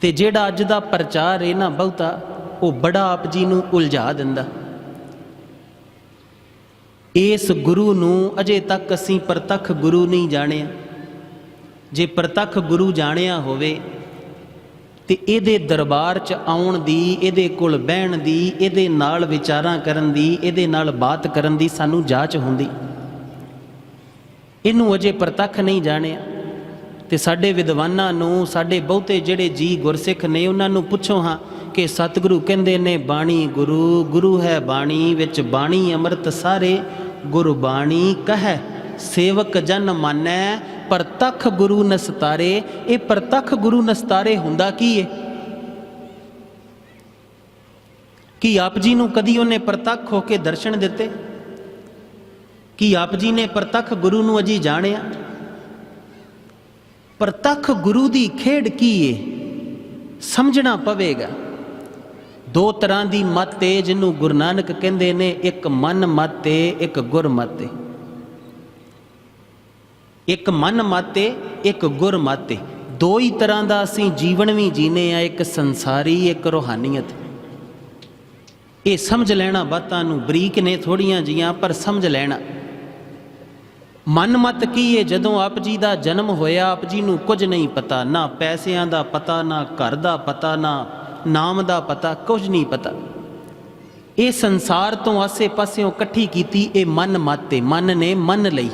ਤੇ ਜਿਹੜਾ ਅੱਜ ਦਾ ਪ੍ਰਚਾਰ ਹੈ ਨਾ ਬਹੁਤਾ, ਉਹ ਬੜਾ ਆਪ ਜੀ ਨੂੰ ਉਲਝਾ ਦਿੰਦਾ। ਇਸ ਗੁਰੂ ਨੂੰ ਅਜੇ ਤੱਕ ਅਸੀਂ ਪ੍ਰਤੱਖ ਗੁਰੂ ਨਹੀਂ ਜਾਣਿਆ। ਜੇ ਪ੍ਰਤੱਖ ਗੁਰੂ ਜਾਣਿਆ ਹੋਵੇ, ਤੇ ਇਹਦੇ ਦਰਬਾਰ 'ਚ ਆਉਣ ਦੀ, ਇਹਦੇ ਕੋਲ ਬਹਿਣ ਦੀ, ਇਹਦੇ ਨਾਲ ਵਿਚਾਰਾਂ ਕਰਨ ਦੀ, ਇਹਦੇ ਨਾਲ ਬਾਤ ਕਰਨ ਦੀ ਸਾਨੂੰ ਜਾਚ ਹੁੰਦੀ। ਇਹਨੂੰ ਅਜੇ ਪ੍ਰਤੱਖ ਨਹੀਂ ਜਾਣਿਆ। ਤੇ ਸਾਡੇ ਵਿਦਵਾਨਾਂ ਨੂੰ, ਸਾਡੇ ਬਹੁਤੇ ਜਿਹੜੇ ਜੀ ਗੁਰਸਿੱਖ ਨੇ, ਉਹਨਾਂ ਨੂੰ ਪੁੱਛੋ ਹਾਂ ਕਿ ਸਤਿਗੁਰੂ ਕਹਿੰਦੇ ਨੇ, ਬਾਣੀ ਗੁਰੂ ਗੁਰੂ ਹੈ ਬਾਣੀ ਵਿੱਚ, ਬਾਣੀ ਅੰਮ੍ਰਿਤ ਸਾਰੇ ਗੁਰਬਾਣੀ ਕਹੈ। ਸੇਵਕ ਜਨ ਮਾਨੈ, ਪ੍ਰਤੱਖ ਗੁਰੂ ਨਸਤਾਰੇ। ਇਹ ਪ੍ਰਤੱਖ ਗੁਰੂ ਨਸਤਾਰੇ ਹੁੰਦਾ ਕੀ ਏ? ਕੀ ਆਪ ਜੀ ਨੂੰ ਕਦੀ ਉਹਨੇ ਪ੍ਰਤੱਖ ਹੋ ਕੇ ਦਰਸ਼ਨ ਦਿੱਤੇ? ਕੀ ਆਪ ਜੀ ਨੇ ਪ੍ਰਤੱਖ ਗੁਰੂ ਨੂੰ ਅਜੀ ਜਾਣਿਆ? ਪ੍ਰਤੱਖ ਗੁਰੂ ਦੀ ਖੇਡ ਕੀ ਏ ਸਮਝਣਾ ਪਵੇਗਾ। ਦੋ ਤਰ੍ਹਾਂ ਦੀ ਮੱਤ ਏ, ਜਿਹਨੂੰ ਗੁਰੂ ਨਾਨਕ ਕਹਿੰਦੇ ਨੇ, ਇੱਕ ਮਨ ਮੱਤ ਏ, ਇੱਕ ਗੁਰ ਮੱਤ ਏ। ਇੱਕ ਮਨ ਮੱਤ ਏ, ਇੱਕ ਗੁਰ ਮੱਤ ਏ। ਦੋ ਹੀ ਤਰ੍ਹਾਂ ਦਾ ਅਸੀਂ ਜੀਵਨ ਵੀ ਜੀਨੇ ਆ, ਇੱਕ ਸੰਸਾਰੀ, ਇੱਕ ਰੋਹਾਨੀਅਤ। ਇਹ ਸਮਝ ਲੈਣਾ ਬਾਤਾਂ ਨੂੰ ਬਰੀਕ ਨੇ ਥੋੜੀਆਂ ਜੀਆਂ, ਪਰ ਸਮਝ ਲੈਣਾ। ਮਨ ਮਤ ਕੀ ਹੈ ਜਦੋਂ ਆਪ ਜੀ ਦਾ ਜਨਮ ਹੋਇਆ, ਆਪ ਜੀ ਨੂੰ ਕੁਝ ਨਹੀਂ ਪਤਾ, ਨਾ ਪੈਸਿਆਂ ਦਾ ਪਤਾ, ਨਾ ਘਰ ਦਾ ਪਤਾ, ਨਾ ਨਾਮ ਦਾ ਪਤਾ, ਕੁਝ ਨਹੀਂ ਪਤਾ। ਇਹ ਸੰਸਾਰ ਤੋਂ ਆਸੇ-ਪਾਸਿਓਂ ਇਕੱਠੀ ਕੀਤੀ ਇਹ ਮਨ ਮਤ ਹੈ ਮਨ ਨੇ ਮੰਨ ਲਈ।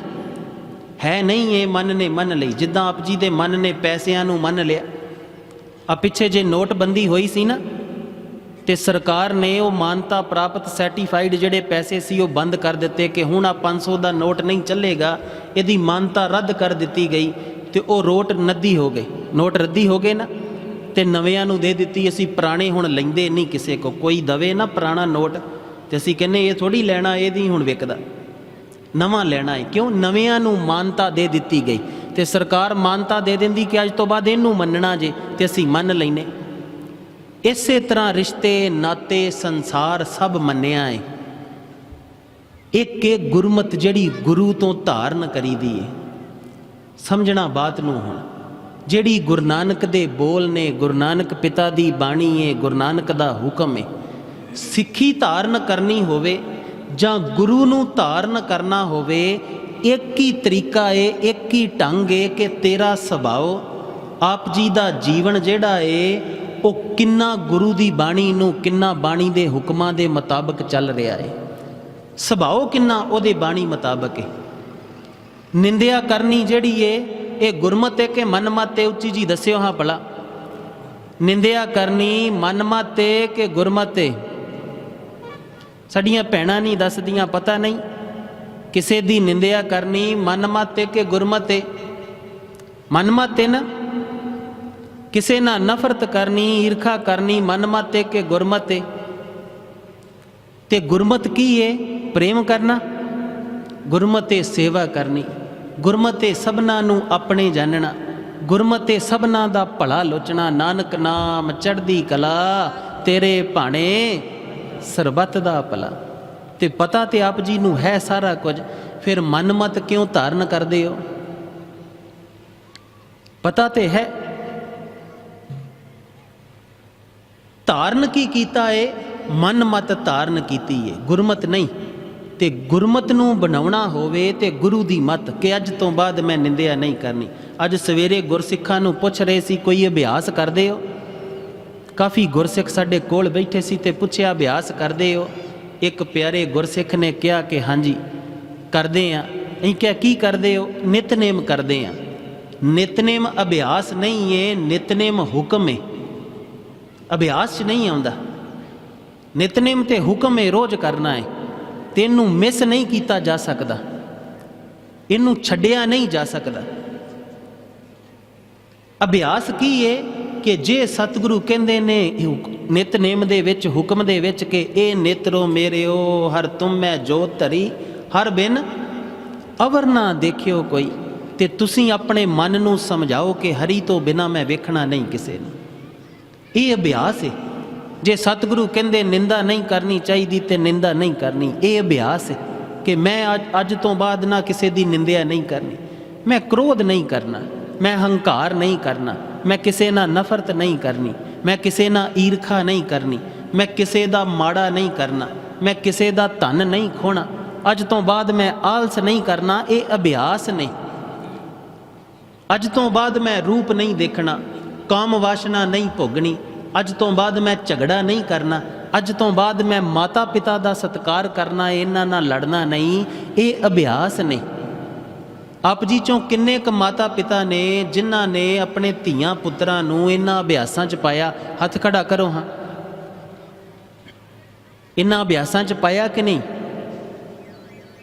ਹੈ ਨਹੀਂ ਇਹ ਮਨ ਨੇ ਮੰਨ ਲਈ, ਜਿੱਦਾਂ ਆਪ ਜੀ ਦੇ ਮਨ ਨੇ ਪੈਸਿਆਂ ਨੂੰ ਮੰਨ ਲਿਆ। ਆ ਪਿੱਛੇ ਜੇ ਨੋਟਬੰਦੀ ਹੋਈ ਸੀ ਨਾ ਤੇ ਸਰਕਾਰ ਨੇ ਉਹ ਮਾਨਤਾ ਪ੍ਰਾਪਤ ਸਰਟੀਫਾਈਡ ਜਿਹੜੇ ਪੈਸੇ ਸੀ ਉਹ ਬੰਦ ਕਰ ਦਿੱਤੇ ਕਿ ਹੁਣ ਆ 500 ਦਾ ਨੋਟ ਨਹੀਂ ਚੱਲੇਗਾ, ਇਹਦੀ ਮਾਨਤਾ ਰੱਦ ਕਰ ਦਿੱਤੀ ਗਈ ਤੇ ਉਹ ਰੋਟ ਨੱਦੀ ਹੋ ਗਏ। ਨੋਟ ਰੱਦੀ ਹੋ ਗਏ ਨਾ, ਤੇ ਨਵਿਆਂ ਨੂੰ ਦੇ ਦਿੱਤੀ, ਅਸੀਂ ਪੁਰਾਣੇ ਹੁਣ ਲੈਂਦੇ ਨਹੀਂ ਕਿਸੇ ਕੋ, ਕੋਈ ਦਵੇ ਨਾ ਪੁਰਾਣਾ ਨੋਟ ਤੇ ਅਸੀਂ ਕਹਿੰਨੇ ਇਹ ਥੋੜੀ ਲੈਣਾ, ਇਹਦੀ ਹੁਣ ਵਿਕਦਾ। ਨਵਾਂ ਲੈਣਾ ਹੈ, ਕਿਉਂ? ਨਵਿਆਂ ਨੂੰ ਮਾਨਤਾ ਦੇ ਦਿੱਤੀ ਗਈ ਤੇ ਸਰਕਾਰ ਮਾਨਤਾ ਦੇ ਦਿੰਦੀ ਕਿ ਅੱਜ ਤੋਂ ਬਾਅਦ ਇਹਨੂੰ ਮੰਨਣਾ ਜੇ ਤੇ ਅਸੀਂ ਮੰਨ ਲੈਨੇ ਇਸੇ ਤਰ੍ਹਾਂ ਰਿਸ਼ਤੇ, ਨਾਤੇ, ਸੰਸਾਰ ਸਭ ਮੰਨਿਆ ਏ। ਇੱਕ ਇਹ ਗੁਰਮਤ ਜਿਹੜੀ ਗੁਰੂ ਤੋਂ ਧਾਰਨ ਕਰੀਦੀ ਹੈ ਸਮਝਣਾ ਬਾਤ ਨੂੰ ਹੁਣ, ਜਿਹੜੀ ਗੁਰੂ ਨਾਨਕ ਦੇ ਬੋਲ ਨੇ, ਗੁਰੂ ਨਾਨਕ ਪਿਤਾ ਦੀ ਬਾਣੀ ਏ, ਗੁਰੂ ਨਾਨਕ ਦਾ ਹੁਕਮ ਏ, ਸਿੱਖੀ ਧਾਰਨ ਕਰਨੀ ਹੋਵੇ ਜਾਂ ਗੁਰੂ ਨੂੰ ਧਾਰਨ ਕਰਨਾ ਹੋਵੇ, ਇੱਕ ਹੀ ਤਰੀਕਾ ਏ, ਇੱਕ ਹੀ ਢੰਗ ਏ ਕਿ ਤੇਰਾ ਸੁਭਾਅ, ਆਪ ਜੀ ਦਾ ਜੀਵਨ ਜਿਹੜਾ ਏ ਉਹ ਕਿੰਨਾ ਗੁਰੂ ਦੀ ਬਾਣੀ ਨੂੰ, ਕਿੰਨਾ ਬਾਣੀ ਦੇ ਹੁਕਮਾਂ ਦੇ ਮੁਤਾਬਕ ਚੱਲ ਰਿਹਾ ਏ। ਸੁਭਾਅ ਕਿੰਨਾ ਉਹਦੇ ਬਾਣੀ ਮੁਤਾਬਕ ਏ। ਨਿੰਦਿਆ ਕਰਨੀ ਜਿਹੜੀ ਏ, ਇਹ ਗੁਰਮਤ ਹੈ ਕਿ ਮਨਮਤ ਹੈ ਉੱਚੀ ਜੀ ਦੱਸਿਓ ਹਾਂ ਭਲਾ। ਨਿੰਦਿਆ ਕਰਨੀ ਮਨਮਤ ਹੈ ਕਿ ਗੁਰਮਤਿ ਹੈ ਸਾਡੀਆਂ ਭੈਣਾਂ ਨਹੀਂ ਦੱਸਦੀਆਂ, ਪਤਾ ਨਹੀਂ। ਕਿਸੇ ਦੀ ਨਿੰਦਿਆ ਕਰਨੀ ਮਨਮਤ ਕਿ ਗੁਰਮਤਿ ਹੈ ਮਨਮਤ ਹੈ ਨਾ ਕਿਸੇ ਨਾਲ ਨਫ਼ਰਤ ਕਰਨੀ, ਈਰਖਾ ਕਰਨੀ, ਮਨਮਤ ਹੈ ਕਿ ਗੁਰਮਤਿ ਹੈ ਤੇ ਗੁਰਮਤ ਕੀ ਏ? ਪ੍ਰੇਮ ਕਰਨਾ? ਗੁਰਮਤਿ ਸੇਵਾ ਕਰਨੀ। ਗੁਰਮਤਿ ਸਭਨਾ ਨੂੰ ਆਪਣੇ ਜਾਣਨਾ। ਗੁਰਮਤਿ ਸਭਨਾ ਦਾ ਭਲਾ ਲੋਚਣਾ। ਨਾਨਕ ਨਾਮ ਚੜ੍ਹਦੀ ਕਲਾ, ਤੇਰੇ ਭਾਣੇ ਸਰਬੱਤ ਦਾ ਭਲਾ। ਤੇ ਪਤਾ ਤੇ ਆਪ ਜੀ ਨੂੰ ਹੈ ਸਾਰਾ ਕੁਝ। ਫਿਰ ਮਨਮਤ ਕਿਉਂ ਧਾਰਨ ਕਰਦੇ ਹੋ? ਪਤਾ ਤੇ ਹੈ। ਧਾਰਨ ਕੀ ਕੀਤਾ ਏ? ਮਨ ਮਤ ਧਾਰਨ ਕੀਤੀ ਏ। ਗੁਰਮਤ ਨਹੀਂ। ਤੇ ਗੁਰਮਤ ਨੂੰ ਬਣਾਉਣਾ ਹੋਵੇ ਤੇ ਗੁਰੂ ਦੀ ਮਤ ਕਿ ਅੱਜ ਤੋਂ ਬਾਅਦ ਮੈਂ ਨਿੰਦਿਆ ਨਹੀਂ ਕਰਨੀ। ਅੱਜ ਸਵੇਰੇ ਗੁਰਸਿੱਖਾਂ ਨੂੰ ਪੁੱਛ ਰਹੇ ਸੀ, ਕੋਈ ਅਭਿਆਸ ਕਰਦੇ ਹੋ? ਕਾਫੀ ਗੁਰਸਿੱਖ ਸਾਡੇ ਕੋਲ ਬੈਠੇ ਸੀ ਤੇ ਪੁੱਛਿਆ, ਅਭਿਆਸ ਕਰਦੇ ਹੋ? ਇੱਕ ਪਿਆਰੇ ਗੁਰਸਿੱਖ ਨੇ ਕਿਹਾ ਕਿ, ਹਾਂਜੀ, ਕਰਦੇ ਆ ਅਸੀਂ ਕਿਹਾ, ਕੀ ਕਰਦੇ ਹੋ? ਨਿਤਨੇਮ ਕਰਦੇ ਆ ਨਿਤਨੇਮ ਅਭਿਆਸ ਨਹੀਂ ਏ, ਨਿਤਨੇਮ ਹੁਕਮ ਏ। ਅਭਿਆਸ 'ਚ ਨਹੀਂ ਆਉਂਦਾ। ਨਿਤਨੇਮ ਤੇ ਹੁਕਮ ਏ ਰੋਜ਼ ਕਰਨਾ ਹੈ। ਤੇ ਇਹਨੂੰ ਮਿਸ ਨਹੀਂ ਕੀਤਾ ਜਾ ਸਕਦਾ। ਇਹਨੂੰ ਛੱਡਿਆ ਨਹੀਂ ਜਾ ਸਕਦਾ। ਅਭਿਆਸ ਕੀ ਹੈ ਕਿ ਜੇ ਸਤਿਗੁਰੂ ਕਹਿੰਦੇ ਨੇ ਨਿਤਨੇਮ ਦੇ ਵਿੱਚ, ਹੁਕਮ ਦੇ ਵਿੱਚ ਕਿ ਇਹ ਨੇਤਰੋ ਮੇਰਿਓ, ਹਰ ਤੁਮ ਤੁਮੈ ਜੋ ਧਰੀ, ਹਰ ਬਿਨ ਅਵਰ ਨਾ ਦੇਖਿਓ ਕੋਈ। ਤੇ ਤੁਸੀਂ ਆਪਣੇ ਮਨ ਨੂੰ ਸਮਝਾਓ ਕਿ ਹਰੀ ਤੋਂ ਬਿਨਾ ਮੈਂ ਵੇਖਣਾ ਨਹੀਂ ਕਿਸੇ ਨੂੰ। ਇਹ ਅਭਿਆਸ ਹੈ ਜੇ ਸਤਿਗੁਰੂ ਕਹਿੰਦੇ ਨਿੰਦਾ ਨਹੀਂ ਕਰਨੀ ਚਾਹੀਦੀ ਤੇ ਨਿੰਦਾ ਨਹੀਂ ਕਰਨੀ, ਇਹ ਅਭਿਆਸ ਹੈ ਕਿ ਮੈਂ ਅੱਜ ਅੱਜ ਤੋਂ ਬਾਅਦ ਨਾ ਕਿਸੇ ਦੀ ਨਿੰਦਿਆ ਨਹੀਂ ਕਰਨੀ। ਮੈਂ ਕ੍ਰੋਧ ਨਹੀਂ ਕਰਨਾ, ਮੈਂ ਹੰਕਾਰ ਨਹੀਂ ਕਰਨਾ, ਮੈਂ ਕਿਸੇ ਨਾਲ ਨਫ਼ਰਤ ਨਹੀਂ ਕਰਨੀ, ਮੈਂ ਕਿਸੇ ਨਾਲ ਈਰਖਾ ਨਹੀਂ ਕਰਨੀ, ਮੈਂ ਕਿਸੇ ਦਾ ਮਾੜਾ ਨਹੀਂ ਕਰਨਾ, ਮੈਂ ਕਿਸੇ ਦਾ ਧਨ ਨਹੀਂ ਖੋਣਾ। ਅੱਜ ਤੋਂ ਬਾਅਦ ਮੈਂ ਆਲਸ ਨਹੀਂ ਕਰਨਾ, ਇਹ ਅਭਿਆਸ ਨਹੀਂ ਅੱਜ ਤੋਂ ਬਾਅਦ ਮੈਂ ਰੂਪ ਨਹੀਂ ਦੇਖਣਾ, ਕਾਮ ਵਾਸ਼ਨਾ ਨਹੀਂ ਭੋਗਣੀ ਅੱਜ ਤੋਂ ਬਾਅਦ ਮੈਂ ਝਗੜਾ ਨਹੀਂ ਕਰਨਾ, ਅੱਜ ਤੋਂ ਬਾਅਦ ਮੈਂ ਮਾਤਾ ਪਿਤਾ ਦਾ ਸਤਿਕਾਰ ਕਰਨਾ, ਇਹਨਾਂ ਨਾਲ ਲੜਨਾ ਨਹੀਂ, ਇਹ ਅਭਿਆਸ ਨਹੀਂ ਆਪ ਜੀ ਚੋਂ ਕਿੰਨੇ ਕ ਮਾਤਾ ਪਿਤਾ ਨੇ ਜਿਨ੍ਹਾਂ ਨੇ ਆਪਣੇ ਧੀਆਂ ਪੁੱਤਰਾਂ ਨੂੰ ਇਹਨਾਂ ਅਭਿਆਸਾਂ 'ਚ ਪਾਇਆ? ਹੱਥ ਖੜਾ ਕਰੋ ਹਾਂ। ਇਹਨਾਂ ਅਭਿਆਸਾਂ 'ਚ ਪਾਇਆ ਕਿ ਨਹੀਂ?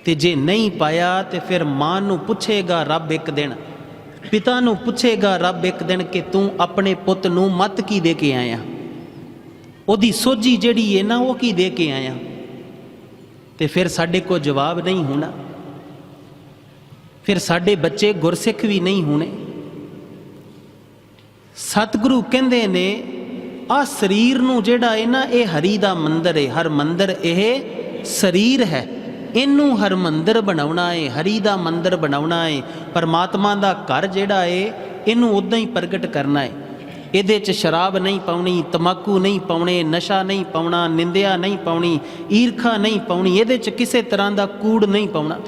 ਤੇ ਜੇ ਨਹੀਂ ਪਾਇਆ, ਤੇ ਫਿਰ ਮਾਂ ਨੂੰ ਪੁੱਛੇਗਾ, ਰੱਬ ਇੱਕ ਦਿਨ। ਪਿਤਾ ਨੂੰ ਪੁੱਛੇਗਾ, ਰੱਬ, ਇੱਕ ਦਿਨ ਕਿ ਤੂੰ ਆਪਣੇ ਪੁੱਤ ਨੂੰ ਮਤ ਕੀ ਦੇ ਕੇ ਆਇਆ? ਉਹਦੀ ਸੋਝੀ ਜਿਹੜੀ ਹੈ ਨਾ, ਉਹ ਕੀ ਦੇ ਕੇ ਆਇਆ? ਤੇ ਫਿਰ ਸਾਡੇ ਕੋਲ ਜਵਾਬ ਨਹੀਂ ਹੋਣਾ। ਫਿਰ ਸਾਡੇ ਬੱਚੇ ਗੁਰਸਿੱਖ ਵੀ ਨਹੀਂ ਹੋਣੇ। ਸਤਿਗੁਰੂ ਕਹਿੰਦੇ ਨੇ, ਆ ਸਰੀਰ ਨੂੰ ਜਿਹੜਾ ਹੈ ਨਾ, ਇਹ ਹਰੀ ਦਾ ਮੰਦਰ ਹੈ ਹਰ ਮੰਦਰ ਇਹ ਸਰੀਰ ਹੈ। ਇਹਨੂੰ ਹਰਮੰਦਰ ਬਣਾਉਣਾ ਹੈ ਹਰੀ ਦਾ ਮੰਦਰ ਬਣਾਉਣਾ ਏ, ਪਰਮਾਤਮਾ ਦਾ ਘਰ ਜਿਹੜਾ ਹੈ ਇਹਨੂੰ ਉਦਾਂ ਹੀ ਪ੍ਰਗਟ ਕਰਨਾ ਹੈ ਇਹਦੇ 'ਚ ਸ਼ਰਾਬ ਨਹੀਂ ਪਾਉਣੀ, ਤਮਾਕੂ ਨਹੀਂ ਪਾਉਣੇ, ਨਸ਼ਾ ਨਹੀਂ ਪਾਉਣਾ, ਨਿੰਦਿਆ ਨਹੀਂ ਪਾਉਣੀ, ਈਰਖਾ ਨਹੀਂ ਪਾਉਣੀ, ਇਹਦੇ 'ਚ ਕਿਸੇ ਤਰ੍ਹਾਂ ਦਾ ਕੂੜ ਨਹੀਂ ਪਾਉਣਾ।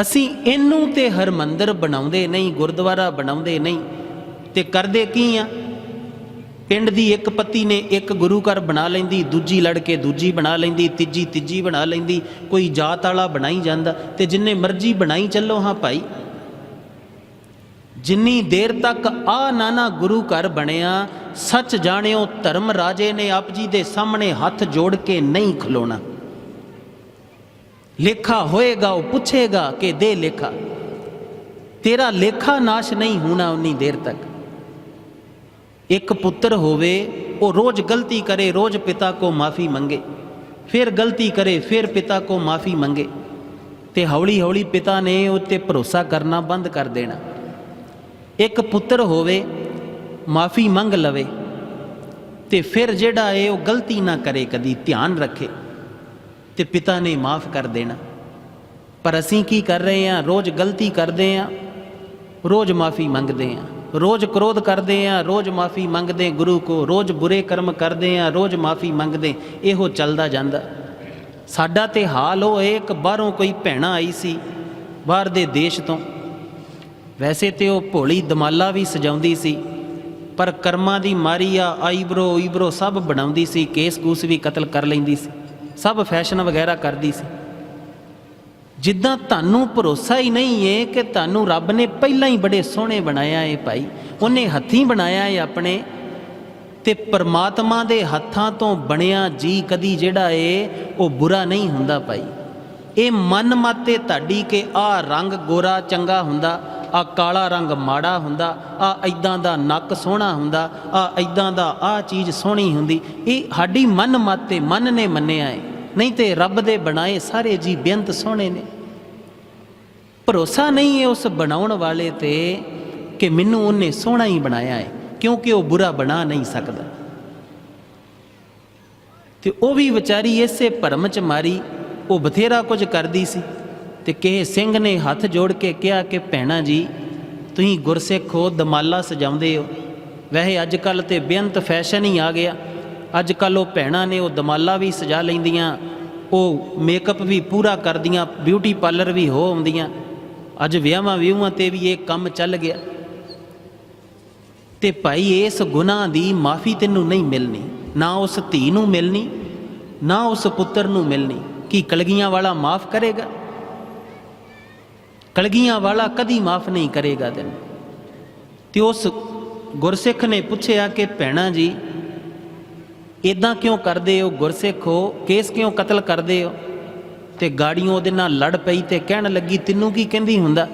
ਅਸੀਂ ਇਹਨੂੰ ਤੇ ਹਰਮੰਦਰ ਬਣਾਉਂਦੇ ਨਹੀਂ, ਗੁਰਦੁਆਰਾ ਬਣਾਉਂਦੇ ਨਹੀਂ, ਤੇ ਕਰਦੇ ਕੀ ਆ? ਪਿੰਡ ਦੀ ਇੱਕ ਪਤੀ ਨੇ ਇੱਕ ਗੁਰੂ ਘਰ ਬਣਾ ਲੈਂਦੀ, ਦੂਜੀ ਲੜ ਕੇ ਦੂਜੀ ਬਣਾ ਲੈਂਦੀ, ਤੀਜੀ ਤੀਜੀ ਬਣਾ ਲੈਂਦੀ, ਕੋਈ ਜਾਤ ਵਾਲਾ ਬਣਾਈ ਜਾਂਦਾ ਤੇ ਜਿੰਨੇ ਮਰਜ਼ੀ ਬਣਾਈ ਚੱਲੋ ਹਾਂ ਭਾਈ। ਜਿੰਨੀ ਦੇਰ ਤੱਕ ਆ ਨਾਨਾ ਗੁਰੂ ਘਰ ਬਣਿਆ, ਸੱਚ ਜਾਣਿਓ ਧਰਮ ਰਾਜੇ ਨੇ ਆਪ ਜੀ ਦੇ ਸਾਹਮਣੇ ਹੱਥ ਜੋੜ ਕੇ ਨਹੀਂ ਖਲੋਣਾ। ਲੇਖਾ ਹੋਏਗਾ, ਉਹ ਪੁੱਛੇਗਾ ਕਿ ਦੇ ਲੇਖਾ? ਤੇਰਾ ਲੇਖਾ ਨਾਸ਼ ਨਹੀਂ ਹੋਣਾ ਉਨੀ ਦੇਰ ਤੱਕ। ਇੱਕ ਪੁੱਤਰ ਹੋਵੇ, ਉਹ ਰੋਜ਼ ਗਲਤੀ ਕਰੇ, ਰੋਜ਼ ਪਿਤਾ ਕੋ ਮਾਫੀ ਮੰਗੇ। ਫਿਰ ਗਲਤੀ ਕਰੇ, ਫਿਰ ਪਿਤਾ ਕੋ ਮਾਫੀ ਮੰਗੇ। ਤੇ ਹੌਲੀ ਹੌਲੀ ਪਿਤਾ ਨੇ ਉੱਤੇ ਭਰੋਸਾ ਕਰਨਾ ਬੰਦ ਕਰ ਦੇਣਾ। ਇੱਕ ਪੁੱਤਰ ਹੋਵੇ, ਮਾਫੀ ਮੰਗ ਲਵੇ, ਤੇ ਫਿਰ ਜਿਹੜਾ ਏ ਉਹ ਗਲਤੀ ਨਾ ਕਰੇ, ਕਦੀ ਧਿਆਨ ਰੱਖੇ, ਤੇ ਪਿਤਾ ਨੇ ਮਾਫ ਕਰ ਦੇਣਾ। ਪਰ ਅਸੀਂ ਕੀ ਕਰ ਰਹੇ ਹਾਂ? ਰੋਜ਼ ਗਲਤੀ ਕਰਦੇ ਹਾਂ, ਰੋਜ਼ ਮਾਫੀ ਮੰਗਦੇ ਹਾਂ। ਰੋਜ਼ ਕ੍ਰੋਧ ਕਰਦੇ ਹਾਂ ਰੋਜ਼ ਮਾਫੀ ਮੰਗਦੇ ਗੁਰੂ ਕੋ, ਰੋਜ਼ ਬੁਰੇ ਕਰਮ ਕਰਦੇ ਹਾਂ ਰੋਜ਼ ਮਾਫੀ ਮੰਗਦੇ ਇਹੋ ਚੱਲਦਾ ਜਾਂਦਾ। ਸਾਡਾ ਤੇ ਹਾਲ ਉਹ ਏ, ਇੱਕ ਬਾਹਰੋਂ ਕੋਈ ਭੈਣਾ ਆਈ ਸੀ, ਬਾਹਰ ਦੇ ਦੇਸ਼ ਤੋਂ। ਵੈਸੇ ਤੇ ਉਹ ਭੋਲੀ ਦਮਾਲਾ ਵੀ ਸਜਾਉਂਦੀ ਸੀ, ਪਰ ਕਰਮਾਂ ਦੀ ਮਾਰੀ ਆ, ਆਈਬਰੋ ਈਬਰੋ ਸਭ ਬਣਾਉਂਦੀ ਸੀ ਕੇਸ ਕੂਸ ਵੀ ਕਤਲ ਕਰ ਲੈਂਦੀ ਸੀ, ਸਭ ਫੈਸ਼ਨ ਵਗੈਰਾ ਕਰਦੀ ਸੀ। ਜਿੱਦਾਂ ਤੁਹਾਨੂੰ ਭਰੋਸਾ ਹੀ ਨਹੀਂ ਏ ਕਿ ਤੁਹਾਨੂੰ ਰੱਬ ਨੇ ਪਹਿਲਾਂ ਹੀ ਬੜੇ ਸੋਹਣੇ ਬਣਾਇਆ ਏ ਭਾਈ। ਉਹਨੇ ਹੱਥੀਂ ਬਣਾਇਆ ਏ ਆਪਣੇ ਤੇ ਪਰਮਾਤਮਾ ਦੇ ਹੱਥਾਂ ਤੋਂ ਬਣਿਆ ਜੀ ਕਦੀ ਜਿਹੜਾ ਏ, ਉਹ ਬੁਰਾ ਨਹੀਂ ਹੁੰਦਾ ਭਾਈ। ਇਹ ਮਨ ਮਾਤੇ ਤੁਹਾਡੀ ਕਿ ਆ ਰੰਗ ਗੋਰਾ ਚੰਗਾ ਹੁੰਦਾ ਆ ਕਾਲਾ ਰੰਗ ਮਾੜਾ ਹੁੰਦਾ ਆ ਐਦਾਂ ਦਾ ਨੱਕ ਸੋਹਣਾ ਹੁੰਦਾ ਆ ਐਦਾਂ ਦਾ ਆ ਚੀਜ਼ ਸੋਹਣੀ ਹੁੰਦੀ। ਇਹ ਸਾਡੀ ਮਨ ਮਾਤੇ ਮਨ ਨੇ ਮੰਨਿਆ ਏ। ਨਹੀਂ ਤੇ ਰੱਬ ਦੇ ਬਣਾਏ ਸਾਰੇ ਜੀ ਬੇਅੰਤ ਸੋਹਣੇ ਨੇ। ਭਰੋਸਾ ਨਹੀਂ ਹੈ ਉਸ ਬਣਾਉਣ ਵਾਲੇ ਤੇ ਕਿ ਮੈਨੂੰ ਉਹਨੇ ਸੋਹਣਾ ਹੀ ਬਣਾਇਆ ਹੈ, ਕਿਉਂਕਿ ਉਹ ਬੁਰਾ ਬਣਾ ਨਹੀਂ ਸਕਦਾ। ਤੇ ਉਹ ਵੀ ਵਿਚਾਰੀ ਇਸੇ ਭਰਮ ਚ ਮਾਰੀ, ਉਹ ਬਥੇਰਾ ਕੁਝ ਕਰਦੀ ਸੀ। ਤੇ ਕਿਸੇ ਸਿੰਘ ਨੇ ਹੱਥ ਜੋੜ ਕੇ ਕਿਹਾ ਕਿ, ਭੈਣਾ ਜੀ, ਤੁਸੀਂ ਗੁਰਸਿੱਖ ਹੋ, ਦਮਾਲਾ ਸਜਾਉਂਦੇ ਹੋ। ਵੈਸੇ ਅੱਜ ਕੱਲ ਤੇ ਬੇਅੰਤ ਫੈਸ਼ਨ ਹੀ ਆ ਗਿਆ। ਅੱਜ ਕੱਲ ਉਹ ਭੈਣਾਂ ਨੇ ਉਹ ਦਮਾਲਾ ਵੀ ਸਜਾ ਲੈਂਦੀਆਂ, ਉਹ ਮੇਕਅਪ ਵੀ ਪੂਰਾ ਕਰਦੀਆਂ ਬਿਊਟੀ ਪਾਰਲਰ ਵੀ ਹੋ ਆਉਂਦੀਆਂ। ਅੱਜ ਵਿਆਹਾਂ ਵਿਊਹਾਂ ਤੇ ਵੀ ਇਹ ਕੰਮ ਚੱਲ ਗਿਆ। ਤੇ ਭਾਈ ਇਸ ਗੁਨਾਹ ਦੀ ਮਾਫੀ ਤੈਨੂੰ ਨਹੀਂ ਮਿਲਣੀ, ਨਾ ਉਸ ਧੀ ਨੂੰ ਮਿਲਣੀ, ਨਾ ਉਸ ਪੁੱਤਰ ਨੂੰ ਮਿਲਣੀ। ਕੀ ਕਲਗੀਆਂ ਵਾਲਾ ਮਾਫ ਕਰੇਗਾ? ਕਲਗੀਆਂ ਵਾਲਾ ਕਦੀ ਮਾਫ ਨਹੀਂ ਕਰੇਗਾ ਤੈਨੂੰ। ਤੇ ਉਸ ਗੁਰਸਿੱਖ ਨੇ ਪੁੱਛਿਆ ਕਿ, ਭੈਣਾ ਜੀ ਇਦਾਂ ਕਿਉਂ ਕਰਦੇ ਹੋ? ਗੁਰਸਿੱਖ ਹੋ, ਕੇਸ ਕਿਉਂ ਕਤਲ ਕਰਦੇ ਹੋ? ਤੇ ਗਾੜੀਆਂ ਉਹਦੇ ਨਾਲ ਲੜ ਪਈ ਤੇ ਕਹਿਣ ਲੱਗੀ, ਤੈਨੂੰ ਕੀ ਕਹਿੰਦੀ ਹੁੰਦਾ?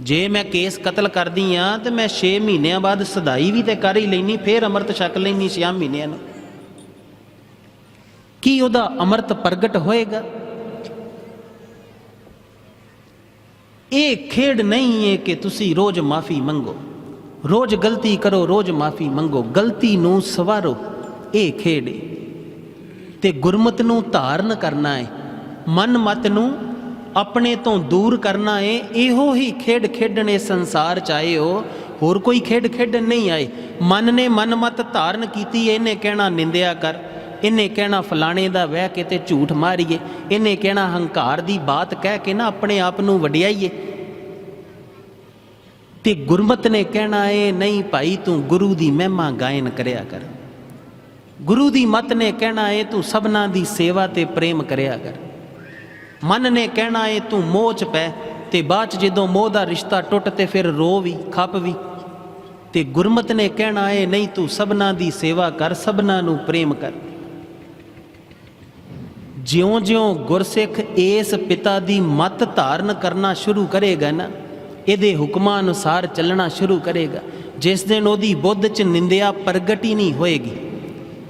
ਜੇ ਮੈਂ ਕੇਸ ਕਤਲ ਕਰਦੀ ਆ, ਤੇ ਮੈਂ 6 ਮਹੀਨਿਆਂ ਬਾਅਦ ਸਦਾਈ ਵੀ ਤੇ ਕਰ ਹੀ ਲੈਣੀ ਫੇਰ ਅੰਮ੍ਰਿਤ ਛਕ ਲੈਣੀ 6 ਮਹੀਨਿਆਂ ਨੂੰ। ਕੀ ਉਹਦਾ ਅੰਮ੍ਰਿਤ ਪ੍ਰਗਟ ਹੋਏਗਾ? ਇਹ ਖੇਡ ਨਹੀਂ ਹੈ ਕਿ ਤੁਸੀਂ ਰੋਜ਼ ਮਾਫੀ ਮੰਗੋ। ਰੋਜ਼ ਗਲਤੀ ਕਰੋ, ਰੋਜ਼ ਮਾਫੀ ਮੰਗੋ। ਗਲਤੀ ਨੂੰ ਸਵਾਰੋ। ਇਹ ਖੇਡ ਹੈ। ਤੇ ਗੁਰਮਤ ਨੂੰ ਧਾਰਨ ਕਰਨਾ ਹੈ ਮਨ ਮਤ ਨੂੰ ਆਪਣੇ ਤੋਂ ਦੂਰ ਕਰਨਾ ਏ, ਇਹੋ ਹੀ ਖੇਡ ਖੇਡਣੇ ਸੰਸਾਰ ਚ ਆਏ ਹੋ ਹੋਰ ਕੋਈ ਖੇਡ ਖੇਡਣ ਨਹੀਂ ਆਏ। ਮਨ ਨੇ ਮਨ ਮਤ ਧਾਰਨ ਕੀਤੀ ਇਹਨੇ ਕਹਿਣਾ ਨਿੰਦਿਆ ਕਰ, ਇਹਨੇ ਕਹਿਣਾ ਫਲਾਣੇ ਦਾ ਵਹਿ ਕੇ ਤੇ ਝੂਠ ਮਾਰੀਏ, ਇਹਨੇ ਕਹਿਣਾ ਹੰਕਾਰ ਦੀ ਬਾਤ ਕਹਿ ਕੇ ਨਾ ਆਪਣੇ ਆਪ ਨੂੰ ਵਡਿਆਈਏ। ਤੇ ਗੁਰਮਤ ਨੇ ਕਹਿਣਾ ਏ, ਨਹੀਂ ਭਾਈ ਤੂੰ ਗੁਰੂ ਦੀ ਮਹਿਮਾ ਗਾਇਨ ਕਰਿਆ ਕਰ। ਗੁਰੂ ਦੀ ਮਤ ਨੇ ਕਹਿਣਾ ਏ, ਤੂੰ ਸਭਨਾ ਦੀ ਸੇਵਾ ਤੇ ਪ੍ਰੇਮ ਕਰਿਆ ਕਰ। ਮਨ ਨੇ ਕਹਿਣਾ ਏ, ਤੂੰ ਮੋਹ ਚ ਪੈ, ਤੇ ਬਾਅਦ ਚ ਜਦੋਂ ਮੋਹ ਦਾ ਰਿਸ਼ਤਾ ਟੁੱਟ ਤੇ ਫਿਰ ਰੋ ਵੀ, ਖੱਪ ਵੀ। ਤੇ ਗੁਰਮਤ ਨੇ ਕਹਿਣਾ ਏ, ਨਹੀਂ ਤੂੰ ਸਭਨਾ ਦੀ ਸੇਵਾ ਕਰ, ਸਭਨਾ ਨੂੰ ਪ੍ਰੇਮ ਕਰ। ਜਿਉਂ-ਜਿਉਂ ਗੁਰਸਿੱਖ ਇਸ ਪਿਤਾ ਦੀ ਮਤ ਧਾਰਨ ਕਰਨਾ ਸ਼ੁਰੂ ਕਰੇਗਾ ਨਾ, ਇਹਦੇ ਹੁਕਮਾਂ ਅਨੁਸਾਰ ਚੱਲਣਾ ਸ਼ੁਰੂ ਕਰੇਗਾ। ਜਿਸ ਦਿਨ ਉਹਦੀ ਬੁੱਧ 'ਚ ਨਿੰਦਿਆ ਪ੍ਰਗਟ ਹੀ ਨਹੀਂ ਹੋਏਗੀ।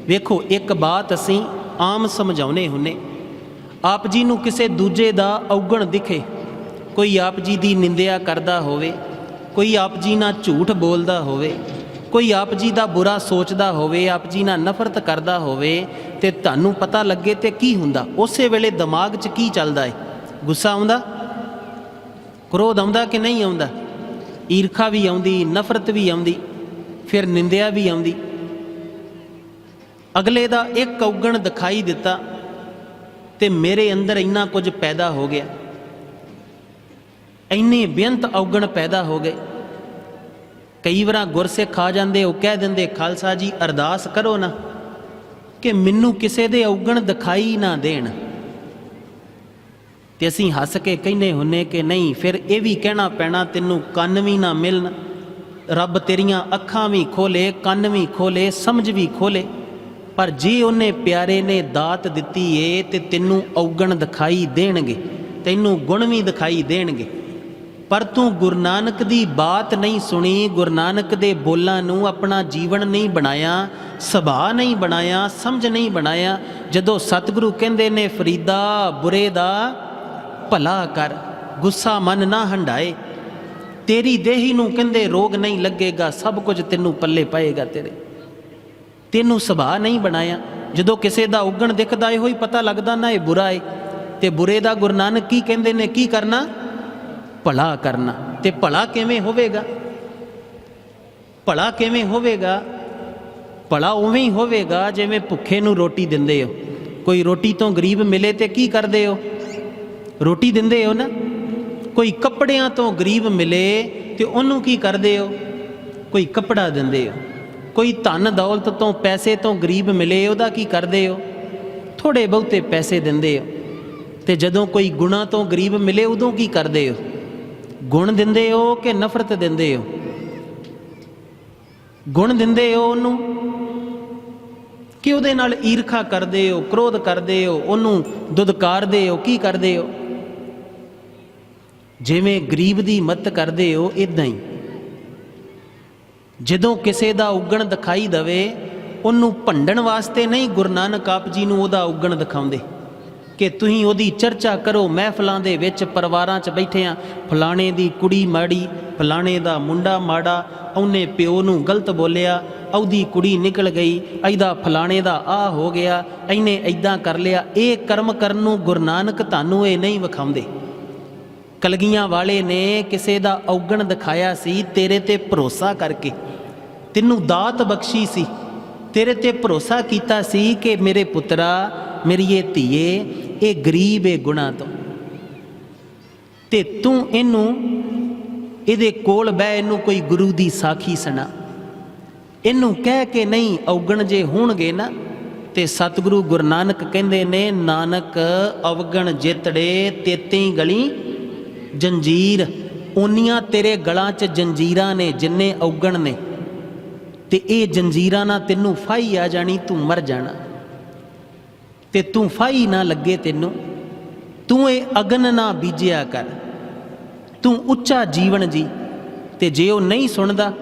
ਵੇਖੋ, ਇੱਕ ਬਾਤ ਅਸੀਂ ਆਮ ਸਮਝਾਉਨੇ ਹੁੰਨੇ ਆਪ ਜੀ ਨੂੰ ਕਿਸੇ ਦੂਜੇ ਦਾ ਔਗਣ ਦਿਖੇ। ਕੋਈ ਆਪ ਜੀ ਦੀ ਨਿੰਦਿਆ ਕਰਦਾ ਹੋਵੇ, ਕੋਈ ਆਪ ਜੀ ਨਾਲ ਝੂਠ ਬੋਲਦਾ ਹੋਵੇ, ਕੋਈ ਆਪ ਜੀ ਦਾ ਬੁਰਾ ਸੋਚਦਾ ਹੋਵੇ, ਆਪ ਜੀ ਨਾਲ ਨਫ਼ਰਤ ਕਰਦਾ ਹੋਵੇ ਤੇ ਤੁਹਾਨੂੰ ਪਤਾ ਲੱਗੇ ਤੇ ਕੀ ਹੁੰਦਾ। ਉਸੇ ਵੇਲੇ ਦਿਮਾਗ 'ਚ ਕੀ ਚੱਲਦਾ ਏ? ਗੁੱਸਾ ਆਉਂਦਾ? ਕ੍ਰੋਧ ਆਉਂਦਾ ਕਿ ਨਹੀਂ ਆਉਂਦਾ? ਈਰਖਾ ਵੀ ਆਉਂਦੀ, ਨਫ਼ਰਤ ਵੀ ਆਉਂਦੀ, ਫਿਰ ਨਿੰਦਿਆ ਵੀ ਆਉਂਦੀ। ਅਗਲੇ ਦਾ ਇੱਕ ਔਗਣ ਦਿਖਾਈ ਦਿੱਤਾ ਤੇ ਮੇਰੇ ਅੰਦਰ ਇੰਨਾ ਕੁਝ ਪੈਦਾ ਹੋ ਗਿਆ। ਇੰਨੇ ਬੇਅੰਤ ਔਗਣ ਪੈਦਾ ਹੋ ਗਏ। ਕਈ ਵਾਰਾਂ ਗੁਰਸਿੱਖ ਆ ਜਾਂਦੇ, ਉਹ ਕਹਿ ਦਿੰਦੇ, ਖਾਲਸਾ ਜੀ, ਅਰਦਾਸ ਕਰੋ ਨਾ ਕਿ ਮੈਨੂੰ ਕਿਸੇ ਦੇ ਔਗਣ ਦਿਖਾਈ ਨਾ ਦੇਣ। ਤੇ ਅਸੀਂ ਹੱਸ ਕੇ ਕਹਿੰਦੇ ਹੁੰਨੇ ਕਿ ਨਹੀਂ, ਫਿਰ ਇਹ ਵੀ ਕਹਿਣਾ ਪੈਣਾ, ਤੈਨੂੰ ਕੰਨ ਵੀ ਨਾ ਮਿਲਣ, ਰੱਬ ਤੇਰੀਆਂ ਅੱਖਾਂ ਵੀ ਖੋਲੇ, ਕੰਨ ਵੀ ਖੋਲੇ, ਸਮਝ ਵੀ ਖੋਲੇ। ਪਰ ਜੇ ਉਹਨੇ ਪਿਆਰੇ ਨੇ ਦਾਤ ਦਿੱਤੀ ਏ, ਤੇ ਤੈਨੂੰ ਔਗਣ ਦਿਖਾਈ ਦੇਣਗੇ, ਤੈਨੂੰ ਗੁਣ ਵੀ ਦਿਖਾਈ ਦੇਣਗੇ। ਪਰ ਤੂੰ ਗੁਰੂ ਨਾਨਕ ਦੀ ਬਾਤ ਨਹੀਂ ਸੁਣੀ, ਗੁਰੂ ਨਾਨਕ ਦੇ ਬੋਲਾਂ ਨੂੰ ਆਪਣਾ ਜੀਵਨ ਨਹੀਂ ਬਣਾਇਆ, ਸੁਭਾਅ ਨਹੀਂ ਬਣਾਇਆ, ਸਮਝ ਨਹੀਂ ਬਣਾਇਆ। ਜਦੋਂ ਸਤਿਗੁਰੂ ਕਹਿੰਦੇ ਨੇ, ਫਰੀਦਾ, ਬੁਰੇ ਦਾ ਭਲਾ ਕਰ, ਗੁੱਸਾ ਮਨ ਨਾ ਹੰਡਾਏ ਤੇਰੀ ਦੇਹੀ ਨੂੰ ਕਹਿੰਦੇ, ਰੋਗ ਨਹੀਂ ਲੱਗੇਗਾ, ਸਭ ਕੁਝ ਤੈਨੂੰ ਪੱਲੇ ਪਏਗਾ ਤੇਰੇ। ਤੈਨੂੰ ਸੁਭਾਅ ਨਹੀਂ ਬਣਾਇਆ। ਜਦੋਂ ਕਿਸੇ ਦਾ ਉਗਣ ਦਿਖਦਾ ਇਹੋ ਹੀ ਪਤਾ ਲੱਗਦਾ ਨਾ ਇਹ ਬੁਰਾ ਏ। ਤੇ ਬੁਰੇ ਦਾ ਗੁਰੂ ਨਾਨਕ ਕੀ ਕਹਿੰਦੇ ਨੇ, ਕੀ ਕਰਨਾ? ਭਲਾ ਕਰਨਾ। ਤੇ ਭਲਾ ਕਿਵੇਂ ਹੋਵੇਗਾ? ਭਲਾ ਕਿਵੇਂ ਹੋਵੇਗਾ? ਭਲਾ ਉਵੇਂ ਹੀ ਹੋਵੇਗਾ ਜਿਵੇਂ ਭੁੱਖੇ ਨੂੰ ਰੋਟੀ ਦਿੰਦੇ ਹੋ। ਕੋਈ ਰੋਟੀ ਤੋਂ ਗਰੀਬ ਮਿਲੇ ਤੇ ਕੀ ਕਰਦੇ ਹੋ? ਰੋਟੀ ਦਿੰਦੇ ਹੋ ਨਾ? ਕੋਈ ਕੱਪੜਿਆਂ ਤੋਂ ਗਰੀਬ ਮਿਲੇ ਤੇ ਉਹਨੂੰ ਕੀ ਕਰਦੇ ਹੋ? ਕੋਈ ਕੱਪੜਾ ਦਿੰਦੇ ਹੋ। ਕੋਈ ਧਨ ਦੌਲਤ ਤੋਂ ਪੈਸੇ ਤੋਂ ਗਰੀਬ ਮਿਲੇ, ਉਹਦਾ ਕੀ ਕਰਦੇ ਹੋ? ਥੋੜੇ ਬਹੁਤੇ ਪੈਸੇ ਦਿੰਦੇ ਹੋ। ਤੇ ਜਦੋਂ ਕੋਈ ਗੁਣਾ ਤੋਂ ਗਰੀਬ ਮਿਲੇ, ਉਦੋਂ ਕੀ ਕਰਦੇ ਹੋ? ਗੁਣ ਦਿੰਦੇ ਹੋ ਕਿ ਨਫ਼ਰਤ ਦਿੰਦੇ ਹੋ? ਗੁਣ ਦਿੰਦੇ ਹੋ ਉਹਨੂੰ? ਕਿ ਉਹਦੇ ਨਾਲ ਈਰਖਾ ਕਰਦੇ ਹੋ, ਕ੍ਰੋਧ ਕਰਦੇ ਹੋ, ਉਹਨੂੰ ਦੁਦਕਾਰਦੇ ਹੋ, ਕੀ ਕਰਦੇ ਹੋ? ਜਿਵੇਂ ਗਰੀਬ ਦੀ ਮਦਦ ਕਰਦੇ ਹੋ ਇਦਾਂ ਹੀ। ਜਦੋਂ ਕਿਸੇ ਦਾ ਉਗਣ ਦਿਖਾਈ ਦਵੇ, ਉਹਨੂੰ ਭੰਡਣ ਵਾਸਤੇ ਨਹੀਂ ਗੁਰੂ ਨਾਨਕ ਆਪ ਜੀ ਨੂੰ ਉਹਦਾ ਉਗਣ ਦਿਖਾਉਂਦੇ। ਕਿ ਤੁਸੀਂ ਉਹਦੀ ਚਰਚਾ ਕਰੋ, ਮਹਿਫਲਾਂ ਦੇ ਵਿੱਚ ਪਰਿਵਾਰਾਂ 'ਚ ਬੈਠੇ ਆ, ਫਲਾਣੇ ਦੀ ਕੁੜੀ ਮਾੜੀ, ਫਲਾਣੇ ਦਾ ਮੁੰਡਾ ਮਾੜਾ, ਉਹਨੇ ਪਿਓ ਨੂੰ ਗਲਤ ਬੋਲਿਆ, ਉਹਦੀ ਕੁੜੀ ਨਿਕਲ ਗਈ ਐਦਾ ਫਲਾਣੇ ਦਾ ਆ ਹੋ ਗਿਆ, ਇਹਨੇ ਐਦਾਂ ਕਰ ਲਿਆ, ਇਹ ਕਰਮ ਕਰਨ ਨੂੰ ਗੁਰੂ ਨਾਨਕ ਤੁਹਾਨੂੰ ਇਹ ਨਹੀਂ ਵਿਖਾਉਂਦੇ। ਕਲਗੀਆਂ ਵਾਲੇ ਨੇ ਕਿਸੇ ਦਾ ਔਗਣ ਦਿਖਾਇਆ ਸੀ, ਤੇਰੇ ਤੇ ਭਰੋਸਾ ਕਰਕੇ। ਤੈਨੂੰ ਦਾਤ ਬਖਸ਼ੀ ਸੀ। ਤੇਰੇ ਤੇ ਭਰੋਸਾ ਕੀਤਾ ਸੀ ਕਿ ਮੇਰੇ ਪੁੱਤਰਾ, ਮੇਰੀ ਇਹ ਧੀਏ, ਇਹ ਗਰੀਬ ਏ ਗੁਣਾ ਤੋਂ। ਤੇ ਤੂੰ ਇਹਨੂੰ, ਇਹਦੇ ਕੋਲ ਬਹਿ ਇਹਨੂੰ ਕੋਈ ਗੁਰੂ ਦੀ ਸਾਖੀ ਸੁਣਾ। ਇਹਨੂੰ ਕਹਿ ਕੇ ਨਹੀਂ ਔਗਣ ਜੇ ਹੋਣਗੇ ਨਾ, ਤੇ ਸਤਿਗੁਰੂ ਗੁਰੂ ਨਾਨਕ ਕਹਿੰਦੇ ਨੇ, ਨਾਨਕ ਅਵਗਣ ਜਿਤੜੇ ਤੇਤੀ ਗਲੀ ਜੰਜੀਰ, ਓਨੀਆਂ ਤੇਰੇ ਗਲਾਂ 'ਚ ਜੰਜੀਰਾਂ ਨੇ ਜਿੰਨੇ ਔਗਣ ਨੇ। ਤੇ ਇਹ ਜੰਜੀਰਾਂ ਨਾਲ ਤੈਨੂੰ ਫਾਈ ਆ ਜਾਣੀ, ਤੂੰ ਮਰ ਜਾਣਾ। ਤੇ ਤੂੰ ਫਾਈ ਨਾ ਲੱਗੇ ਤੈਨੂੰ, ਤੂੰ ਇਹ ਅਗਨ ਨਾ ਬੀਜਿਆ ਕਰ। ਤੂੰ ਉੱਚਾ ਜੀਵਨ ਜੀ, ਤੇ ਜੇ ਉਹ ਨਹੀਂ ਸੁਣਦਾ,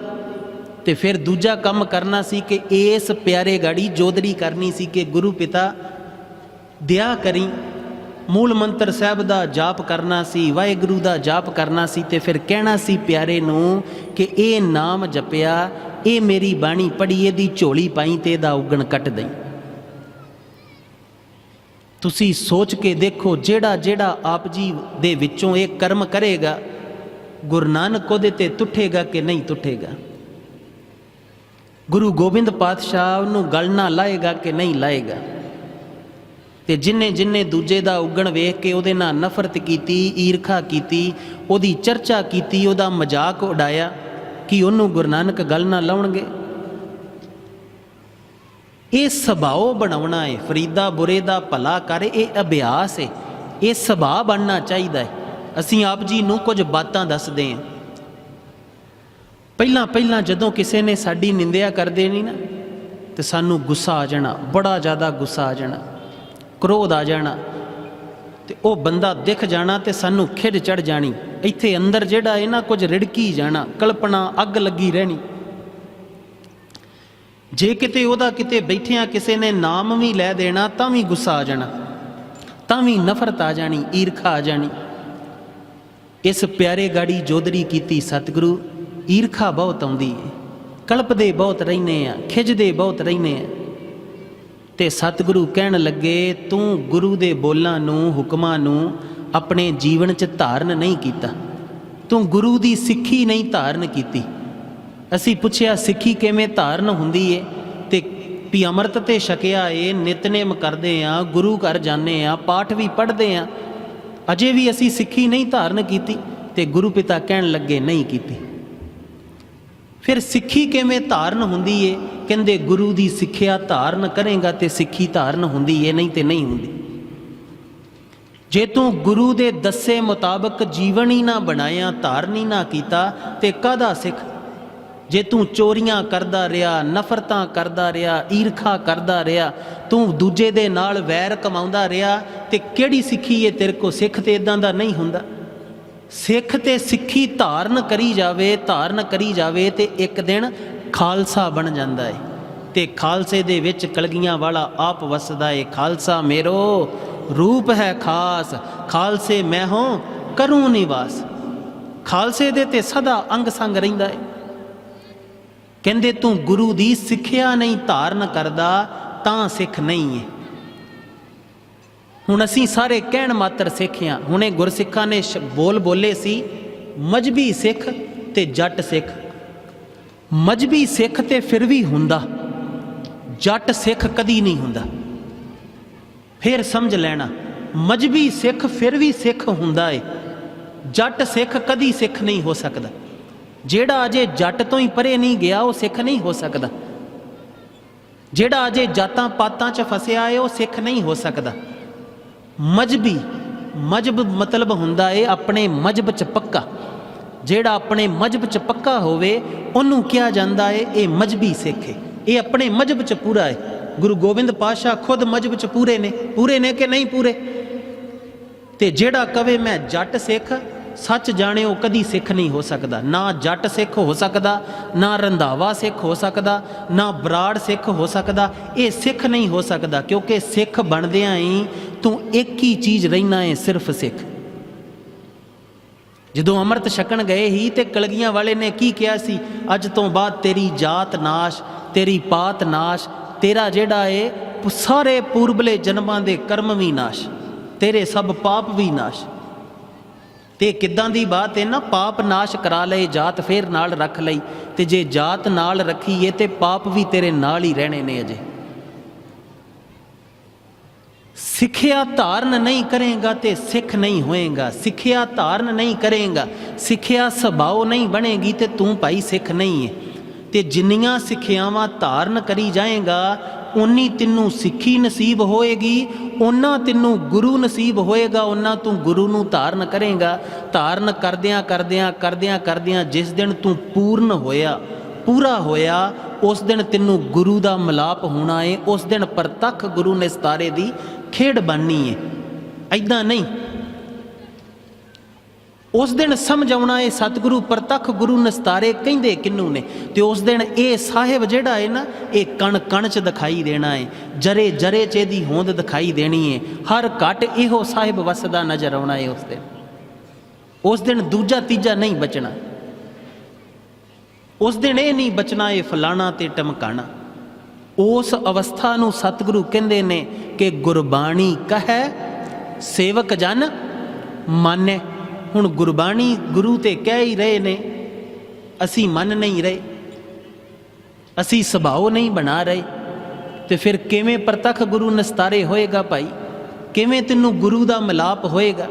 ਤੇ ਫਿਰ ਦੂਜਾ ਕੰਮ ਕਰਨਾ ਸੀ ਕਿ ਇਸ ਪਿਆਰੇ ਗਾੜੀ ਜੋਦੜੀ ਕਰਨੀ ਸੀ ਕਿ ਗੁਰੂ ਪਿਤਾ ਦਿਆ ਕਰੀ ਮੂਲ ਮੰਤਰ ਸਾਹਿਬ ਦਾ ਜਾਪ ਕਰਨਾ ਸੀ, ਵਾਹਿਗੁਰੂ ਦਾ ਜਾਪ ਕਰਨਾ ਸੀ ਤੇ ਫਿਰ ਕਹਿਣਾ ਸੀ, ਪਿਆਰੇ ਨੂੰ ਕਿ ਇਹ ਨਾਮ ਜਪਿਆ, ਇਹ ਮੇਰੀ ਬਾਣੀ ਪੜੀ ਇਹਦੀ ਝੋਲੀ ਪਾਈ ਤੇ ਇਹਦਾ ਉਗਣ ਕੱਟ ਦਈ। ਤੁਸੀਂ ਸੋਚ ਕੇ ਦੇਖੋ ਜਿਹੜਾ ਜਿਹੜਾ ਆਪ ਜੀ ਦੇ ਵਿੱਚੋਂ ਇਹ ਕਰਮ ਕਰੇਗਾ, ਗੁਰੂ ਨਾਨਕ ਉਹਦੇ ਤੇ ਟੁੱਟੇਗਾ ਕਿ ਨਹੀਂ ਟੁੱਟੇਗਾ ਗੁਰੂ ਗੋਬਿੰਦ ਪਾਤਸ਼ਾਹ ਨੂੰ ਗਲ ਨਾ ਲਾਏਗਾ ਕਿ ਨਹੀਂ ਲਾਏਗਾ? ਤੇ ਜਿਨਨੇ ਜਿਨਨੇ ਦੂਜੇ ਦਾ ਉੱਗਣ ਵੇਖ ਕੇ ਉਹਦੇ ਨਾਲ ਨਫ਼ਰਤ ਕੀਤੀ, ਈਰਖਾ ਕੀਤੀ, ਉਹਦੀ ਚਰਚਾ ਕੀਤੀ, ਉਹਦਾ ਮਜ਼ਾਕ ਉਡਾਇਆ, ਕਿ ਉਹਨੂੰ ਗੁਰੂ ਨਾਨਕ ਗੱਲ ਨਾ ਲਾਉਣਗੇ? ਇਹ ਸੁਭਾਅ ਬਣਾਉਣਾ ਹੈ ਫਰੀਦਾ ਬੁਰੇ ਦਾ ਭਲਾ ਕਰ, ਇਹ ਅਭਿਆਸ ਹੈ ਇਹ ਸੁਭਾਅ ਬਣਨਾ ਚਾਹੀਦਾ ਹੈ ਅਸੀਂ ਆਪ ਜੀ ਨੂੰ ਕੁਝ ਬਾਤਾਂ ਦੱਸਦੇ ਹਾਂ ਪਹਿਲਾਂ ਪਹਿਲਾਂ ਜਦੋਂ ਕਿਸੇ ਨੇ ਸਾਡੀ ਨਿੰਦਿਆ ਕਰਦੇ ਨਹੀਂ ਨਾ, ਤੇ ਸਾਨੂੰ ਗੁੱਸਾ ਆ ਜਾਣਾ, ਬੜਾ ਜ਼ਿਆਦਾ ਗੁੱਸਾ ਆ ਜਾਣਾ। ਕ੍ਰੋਧ ਆ ਜਾਣਾ ਤੇ ਉਹ ਬੰਦਾ ਦਿਖ ਜਾਣਾ ਤੇ ਸਾਨੂੰ ਖਿੜ ਚੜ ਜਾਣੀ। ਇੱਥੇ ਅੰਦਰ ਜਿਹੜਾ ਇਹ ਨਾ ਕੁਝ ਰਿੜਕੀ ਜਾਣਾ, ਕਲਪਨਾ ਅੱਗ ਲੱਗੀ ਰਹਿਣੀ। ਜੇ ਕਿਤੇ ਉਹਦਾ ਕਿਤੇ ਬੈਠਿਆਂ ਕਿਸੇ ਨੇ ਨਾਮ ਵੀ ਲੈ ਦੇਣਾ, ਤਾਂ ਵੀ ਗੁੱਸਾ ਆ ਜਾਣਾ, ਤਾਂ ਵੀ ਨਫ਼ਰਤ ਆ ਜਾਣੀ, ਈਰਖਾ ਆ ਜਾਣੀ। ਇਸ ਪਿਆਰੇ ਗਾੜੀ ਜੋਦਰੀ ਕੀਤੀ ਸਤਿਗੁਰੂ, ਈਰਖਾ ਬਹੁਤ ਆਉਂਦੀ ਹੈ ਕਲਪਦੇ ਬਹੁਤ ਰਹਿੰਦੇ ਆ ਖਿਜਦੇ ਬਹੁਤ ਰਹਿੰਦੇ ਆ। ਤੇ ਸਤਿਗੁਰੂ ਕਹਿਣ ਲੱਗੇ, ਤੂੰ ਗੁਰੂ ਦੇ ਬੋਲਾਂ ਨੂੰ, ਹੁਕਮਾਂ ਨੂੰ ਆਪਣੇ ਜੀਵਨ 'ਚ ਧਾਰਨ ਨਹੀਂ ਕੀਤਾ। ਤੂੰ ਗੁਰੂ ਦੀ ਸਿੱਖੀ ਨਹੀਂ ਧਾਰਨ ਕੀਤੀ। ਅਸੀਂ ਪੁੱਛਿਆ, ਸਿੱਖੀ ਕਿਵੇਂ ਧਾਰਨ ਹੁੰਦੀ ਏ? ਤੇ ਵੀ ਅੰਮ੍ਰਿਤ ਤੇ ਛਕਿਆ ਏ, ਨਿਤਨੇਮ ਕਰਦੇ ਆ, ਗੁਰੂ ਘਰ ਜਾਂਦੇ ਆ, ਪਾਠ ਵੀ ਪੜ੍ਹਦੇ ਆ। ਅਜੇ ਵੀ ਅਸੀਂ ਸਿੱਖੀ ਨਹੀਂ ਧਾਰਨ ਕੀਤੀ ਤੇ ਗੁਰੂ ਪਿਤਾ ਕਹਿਣ ਲੱਗੇ, ਨਹੀਂ ਕੀਤੀ। ਫਿਰ ਸਿੱਖੀ ਕਿਵੇਂ ਧਾਰਨ ਹੁੰਦੀ ਏ? ਕਹਿੰਦੇ ਗੁਰੂ ਦੀ ਸਿੱਖਿਆ ਧਾਰਨ ਕਰੇਗਾ ਤੇ ਸਿੱਖੀ ਧਾਰਨ ਹੁੰਦੀ ਏ, ਨਹੀਂ ਤੇ ਨਹੀਂ ਹੁੰਦੀ। ਜੇ ਤੂੰ ਗੁਰੂ ਦੇ ਦੱਸੇ ਮੁਤਾਬਕ ਜੀਵਨ ਹੀ ਨਾ ਬਣਾਇਆ, ਧਾਰਨ ਹੀ ਨਾ ਕੀਤਾ, ਤੇ ਕਾਹਦਾ ਸਿੱਖ? ਜੇ ਤੂੰ ਚੋਰੀਆਂ ਕਰਦਾ ਰਿਹਾ, ਨਫ਼ਰਤਾਂ ਕਰਦਾ ਰਿਹਾ, ਈਰਖਾ ਕਰਦਾ ਰਿਹਾ, ਤੂੰ ਦੂਜੇ ਦੇ ਨਾਲ ਵੈਰ ਕਮਾਉਂਦਾ ਰਿਹਾ, ਤੇ ਕਿਹੜੀ ਸਿੱਖੀ ਏ ਤੇਰੇ ਕੋ ਸਿੱਖ ਤੇ ਇਦਾਂ ਦਾ ਨਹੀਂ ਹੁੰਦਾ। ਸਿੱਖ ਤੇ ਸਿੱਖੀ ਧਾਰਨ ਕਰੀ ਜਾਵੇ, ਧਾਰਨ ਕਰੀ ਜਾਵੇ ਤੇ ਇੱਕ ਦਿਨ ਖਾਲਸਾ ਬਣ ਜਾਂਦਾ ਏ। ਤੇ ਖਾਲਸੇ ਦੇ ਵਿੱਚ ਕਲਗੀਆਂ ਵਾਲਾ ਆਪ ਵਸਦਾ ਏ, ਖਾਲਸਾ ਮੇਰੋ, ਰੂਪ ਹੈ ਖਾਸ, ਖਾਲਸੇ ਮੈਂ ਹਾਂ, ਕਰੂੰ ਨਿਵਾਸ। ਖਾਲਸੇ ਦੇ ਤੇ ਸਦਾ ਅੰਗ ਸੰਗ ਰਹਿੰਦਾ ਏ। ਕਹਿੰਦੇ, ਤੂੰ ਗੁਰੂ ਦੀ ਸਿੱਖਿਆ ਨਹੀਂ ਧਾਰਨ ਕਰਦਾ, ਤਾਂ ਸਿੱਖ ਨਹੀਂ ਏ। ਹੁਣ ਅਸੀਂ ਸਾਰੇ ਕਹਿਣ ਮਾਤਰ ਸਿੱਖਿਆ। ਹੁਣੇ ਗੁਰਸਿੱਖਾਂ ਨੇ ਸ਼- ਬੋਲ ਬੋਲੇ ਸੀ, ਮਜਬੀ ਸਿੱਖ ਤੇ ਜੱਟ ਸਿੱਖ। ਮਜਬੀ ਸਿੱਖ ਤੇ ਫਿਰ ਵੀ ਹੁੰਦਾ, ਜੱਟ ਸਿੱਖ ਕਦੀ ਨਹੀਂ ਹੁੰਦਾ। ਫਿਰ ਸਮਝ ਲੈਣਾ, ਮਜਬੀ ਸਿੱਖ ਫਿਰ ਵੀ ਸਿੱਖ ਹੁੰਦਾ ਏ। ਜੱਟ ਸਿੱਖ ਕਦੀ ਸਿੱਖ ਨਹੀਂ ਹੋ ਸਕਦਾ। ਜਿਹੜਾ ਅਜੇ ਜੱਟ ਤੋਂ ਹੀ ਪਰੇ ਨਹੀਂ ਗਿਆ, ਉਹ ਸਿੱਖ ਨਹੀਂ ਹੋ ਸਕਦਾ। ਜਿਹੜਾ ਅਜੇ ਜਾਤਾਂ ਪਾਤਾਂ 'ਚ ਫਸਿਆ ਏ, ਉਹ ਸਿੱਖ ਨਹੀਂ ਹੋ ਸਕਦਾ। ਮਜਬੀ, ਮਜਬ ਮਤਲਬ ਹੁੰਦਾ ਏ ਆਪਣੇ ਮਜਬ 'ਚ ਪੱਕਾ। ਜਿਹੜਾ ਆਪਣੇ ਮਜਬ 'ਚ ਪੱਕਾ ਹੋਵੇ, ਉਹਨੂੰ ਕਿਹਾ ਜਾਂਦਾ ਏ, ਇਹ ਮਜਬੀ ਸਿੱਖ। ਏ ਇਹ ਆਪਣੇ ਮਜਬ 'ਚ ਪੂਰਾ ਏ। ਗੁਰੂ ਗੋਬਿੰਦ ਪਾਤਸ਼ਾਹ ਖੁਦ ਮਜਬ 'ਚ ਪੂਰੇ ਨੇ। ਪੂਰੇ ਨੇ ਕਿ ਨਹੀਂ ਪੂਰੇ? ਤੇ ਜਿਹੜਾ ਕਵੇ ਮੈਂ ਜੱਟ ਸਿੱਖ ਸੱਚ ਜਾਣਿਓ ਕਦੀ ਸਿੱਖ ਨਹੀਂ ਹੋ ਸਕਦਾ। ਨਾ ਜੱਟ ਸਿੱਖ ਹੋ ਸਕਦਾ, ਨਾ ਰੰਧਾਵਾ ਸਿੱਖ ਹੋ ਸਕਦਾ, ਨਾ ਬਰਾੜ ਸਿੱਖ ਹੋ ਸਕਦਾ। ਇਹ ਸਿੱਖ ਨਹੀਂ ਹੋ ਸਕਦਾ ਕਿਉਂਕਿ ਸਿੱਖ ਬਣਦਿਆਂ ਹੀ ਤੂੰ ਇੱਕ ਹੀ ਚੀਜ਼ ਰਹਿਣਾ ਹੈ ਸਿਰਫ ਸਿੱਖ। ਜਦੋਂ ਅੰਮ੍ਰਿਤ ਛਕਣ ਗਏ ਹੀ ਤੇ ਕਲਗੀਆਂ ਵਾਲੇ ਨੇ ਕੀ ਕਿਹਾ ਸੀ? ਅੱਜ ਤੋਂ ਬਾਅਦ ਤੇਰੀ ਜਾਤ ਨਾਸ਼, ਤੇਰੀ ਪਾਤ ਨਾਸ਼, ਤੇਰਾ ਜਿਹੜਾ ਏ, ਸਾਰੇ ਪੂਰਬਲੇ ਜਨਮਾਂ ਦੇ ਕਰਮ ਵੀ ਨਾਸ਼, ਤੇਰੇ ਸਭ ਪਾਪ ਵੀ ਨਾਸ਼। ਤੇ ਕਿੱਦਾਂ ਦੀ ਬਾਤ ਹੈ ਨਾ, ਪਾਪ ਨਾਸ਼ ਕਰਾ ਲਏ, ਜਾਤ ਫੇਰ ਨਾਲ ਰੱਖ ਲਈ। ਤੇ ਜੇ ਜਾਤ ਨਾਲ ਰੱਖੀਏ ਤੇ ਪਾਪ ਵੀ ਤੇਰੇ ਨਾਲ ਹੀ ਰਹਿਣੇ ਨੇ ਅਜੇ। ਸਿੱਖਿਆ ਧਾਰਨ ਨਹੀਂ ਕਰੇਗਾ ਤੇ ਸਿੱਖ ਨਹੀਂ ਹੋਏਗਾ। ਸਿੱਖਿਆ ਧਾਰਨ ਨਹੀਂ ਕਰੇਗਾ, ਸਿੱਖਿਆ ਸੁਭਾਅ ਨਹੀਂ ਬਣੇਗੀ ਤੇ ਤੂੰ ਭਾਈ ਸਿੱਖ ਨਹੀਂ ਹੈ ਤੇ ਜਿੰਨੀਆਂ ਸਿੱਖਿਆਵਾਂ ਧਾਰਨ ਕਰੀ ਜਾਏਗਾ ਉਨੀ ਤੈਨੂੰ ਸਿੱਖੀ ਨਸੀਬ ਹੋਏਗੀ ਉਹਨਾਂ ਤੈਨੂੰ ਗੁਰੂ ਨਸੀਬ ਹੋਏਗਾ ਉਹਨਾਂ ਤੂੰ ਗੁਰੂ ਨੂੰ ਧਾਰਨ ਕਰੇਗਾ। ਧਾਰਨ ਕਰਦਿਆਂ ਕਰਦਿਆਂ ਕਰਦਿਆਂ ਕਰਦਿਆਂ ਜਿਸ ਦਿਨ ਤੂੰ ਪੂਰਨ ਹੋਇਆ, ਪੂਰਾ ਹੋਇਆ, ਉਸ ਦਿਨ ਤੈਨੂੰ ਗੁਰੂ ਦਾ ਮਿਲਾਪ ਹੋਣਾ ਏ, ਉਸ ਦਿਨ ਪ੍ਰਤੱਖ ਗੁਰੂ ਨੇ ਸਤਾਰੇ ਦੀ ਖੇਡ ਬਣਨੀ ਏ। ਐਦਾਂ ਨਹੀਂ ਉਸ ਦਿਨ ਸਮਝ ਆਉਣਾ ਏ ਸਤਿਗੁਰੂ ਪ੍ਰਤੱਖ ਗੁਰੂ ਨਸਤਾਰੇ ਕਹਿੰਦੇ ਕਿੰਨੂ ਨੇ, ਤੇ ਉਸ ਦਿਨ ਇਹ ਸਾਹਿਬ ਜਿਹੜਾ ਹੈ ਨਾ, ਇਹ ਕਣ ਕਣ ਚ ਦਿਖਾਈ ਦੇਣਾ ਏ ਜਰੇ ਜਰੇ ਚ ਇਹਦੀ ਹੋਂਦ ਦਿਖਾਈ ਦੇਣੀ ਏ ਹਰ ਘਟ ਇਹੋ ਸਾਹਿਬ ਵਸਦਾ ਨਜ਼ਰ ਆਉਣਾ ਏ ਉਸ ਦਿਨ। ਉਸ ਦਿਨ ਦੂਜਾ ਤੀਜਾ ਨਹੀਂ ਬਚਣਾ। ਉਸ ਦਿਨ ਇਹ ਨਹੀਂ ਬਚਣਾ ਇਹ ਫਲਾਣਾ ਤੇ ਟਮਕਾਣਾ। ਉਸ ਅਵਸਥਾ ਨੂੰ ਸਤਿਗੁਰੂ ਕਹਿੰਦੇ ਨੇ ਕਿ ਗੁਰਬਾਣੀ ਕਹੈ, ਸੇਵਕ ਜਨ ਮਾਨੇ। ਹੁਣ ਗੁਰਬਾਣੀ ਗੁਰੂ ਤੇ ਕਹਿ ਹੀ ਰਹੇ ਨੇ, ਅਸੀਂ ਮੰਨ ਨਹੀਂ ਰਹੇ, ਅਸੀਂ ਸੁਭਾਅ ਨਹੀਂ ਬਣਾ ਰਹੇ, ਤੇ ਫਿਰ ਕਿਵੇਂ ਪ੍ਰਤੱਖ ਗੁਰੂ ਨਸਤਾਰੇ ਹੋਏਗਾ ਭਾਈ? ਕਿਵੇਂ ਤੈਨੂੰ ਗੁਰੂ ਦਾ ਮਿਲਾਪ ਹੋਏਗਾ?